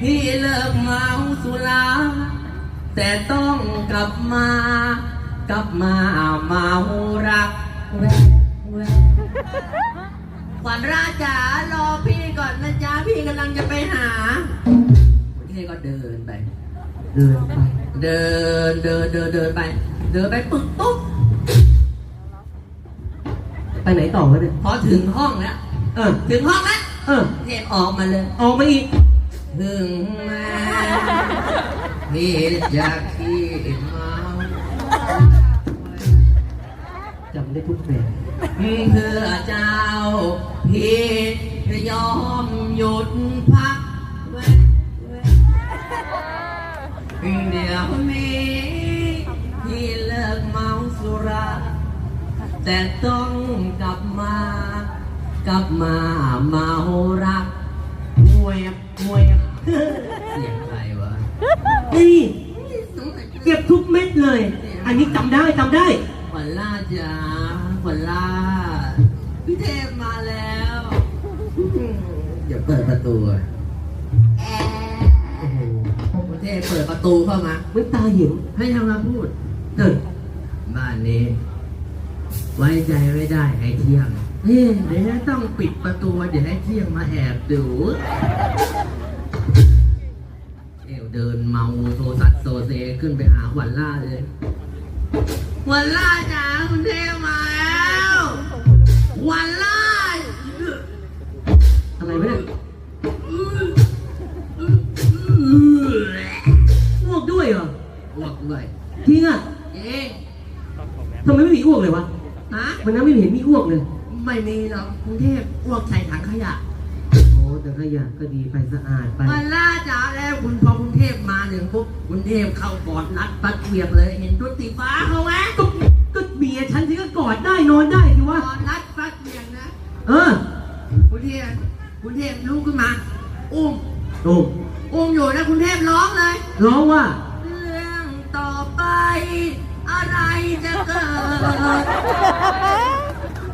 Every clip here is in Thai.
พี่เลิกเมาสุราแต่ต้องกลับมา กลับมาเมารักแวะแวะขวัญราจ๋ารอพี่ก่อนนะจ๊ะพี่กำลังจะไปหาพี่ก็เดินไป เดินไป เดินเดินเดินเดินไป เดินไปปึ๊บปุ๊บไปไหนต่อวะเนี่ยพอถึงห้องแล้วเออถึงห้องแล้วเออเทพออกมาเลย ออกมาอีก ถึงแม้พี่อยากขี้เมาจำได้ทุกเพลงเพื่อเจ้าพี่จะยอมหยุดพักไว้ไว้เดี๋ยวนี้พี่เลิกเมาสุราแต่ต้องกลับมากลับมาเมารัก ม็ดเลย อันนี้จำได้จำได้ ขวัญล่าจ๋าขวัญล่าพี่เทพมาแล้วอย่าเปิดประตูอะแอโอ้โหพี่เทพเปิดประตูเข้ามาไม่ตาเหี่ยวให้ทำมาพูดเออบ้านนี้ ไว้ใจไม่ได้ไอ้เที่ยงเฮ้ยเดี๋ยวจะต้องปิดประตูเดี๋ยวให้เที่ยงมาแอบดู เดินเมาโซซัดโซเซขึ้นไปหาวันล่าเลยวันล่าจ๋าคุณเทพมาแล้ววันล่าอะไรวะเนี่ยอ้วกด้วยเหรออ้วกด้วยจริงอะเอ๊ะทำไมไม่มีอ้วกเลยวะฮะวันนั้นไม่เห็นมีอ้วกเลย ไม่มีหรอกกรุงเทพอ้วกใส่ถังขยะ แต่ขยะก็ดีไปสะอาดไป มาล่าจ๋าแล้วคุณพอกรุงเทพมาหนึ่งปุ๊บกรุงเทพเข้ากอดรัดปัดเวียบเลย เห็นชุดสีฟ้าเขาไหมก็ก็เบียร์ฉันสิก็กอดได้นอนได้สิกวะ อดรัดปัดเวียบนะเออคุณเทพคุณเทพลุกขึ้นมาอุ้มโอ้อุ้มอยู่นะคุณเทพร้องเลย ร้องว่า เรื่องต่อไป อะไรจะเกิด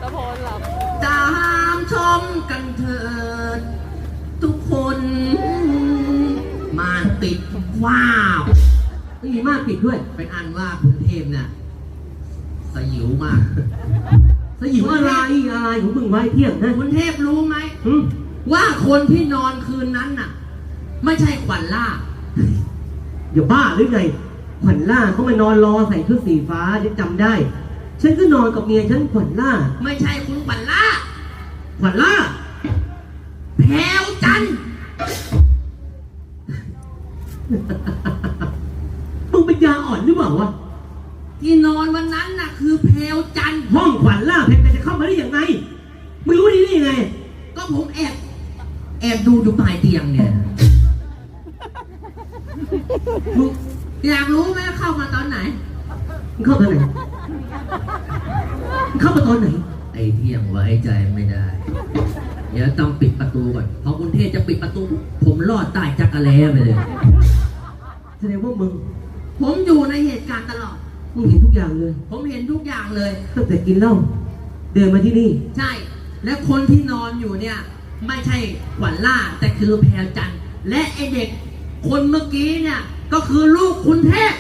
ตะโพนหลับ ตามชมกันเถิด ทุกคนมานติดว้าวไม่มีมากปิดด้วย เป็นอันว่าคุณเทพเนี่ยสยิวมาก สยิวอะไรอะไรของมึงไว้เที่ยงนะคุณเทพรู้ไหมหึว่าคนที่นอนคืนนั้นน่ะ ไม่ใช่ขวัญล่าอย่าบ้าหรือไงขวัญล่าเขามานอนรอใส่ชุดสีฟ้าฉันจำได้ ฉันก็นอนกับเมียฉันขวัญล่า ไม่ใช่คุณขวัญล่าขวัญล่า มึงเป็นยาอ่อนหรือเปล่าวะ ที่นอนวันนั้นน่ะ คือแพรวจันทร์ห้องขวัญล่าเพชรจะเข้ามาได้ยังไง มึงรู้ดีได้ยังไง ก็ผมแอบ แอบดูดูปลายเตียงเนี่ยมึงอยากรู้ไหมเข้ามาตอนไหน มึงเข้าตอนไหนมึงเข้ามาตอนไหน ไอ้เที่ยงไว้ใจไม่ได้ เดี๋ยวต้องปิดประตูก่อนพอคุณเทพจะปิดประตู ผมรอดใต้จักรแล้ไปเลย แสดงว่ามึงผมอยู่ในเหตุการณ์ตลอด มึงเห็นทุกอย่างเลย ผมเห็นทุกอย่างเลย ตั้งแต่กินเหล้าเดินมาที่นี่ ใช่ และคนที่นอนอยู่เนี่ย ไม่ใช่ขวัญล่า แต่คือแพรจันทร์และไอเด็ก คนเมื่อกี้เนี่ย ก็คือลูกคุณเทพ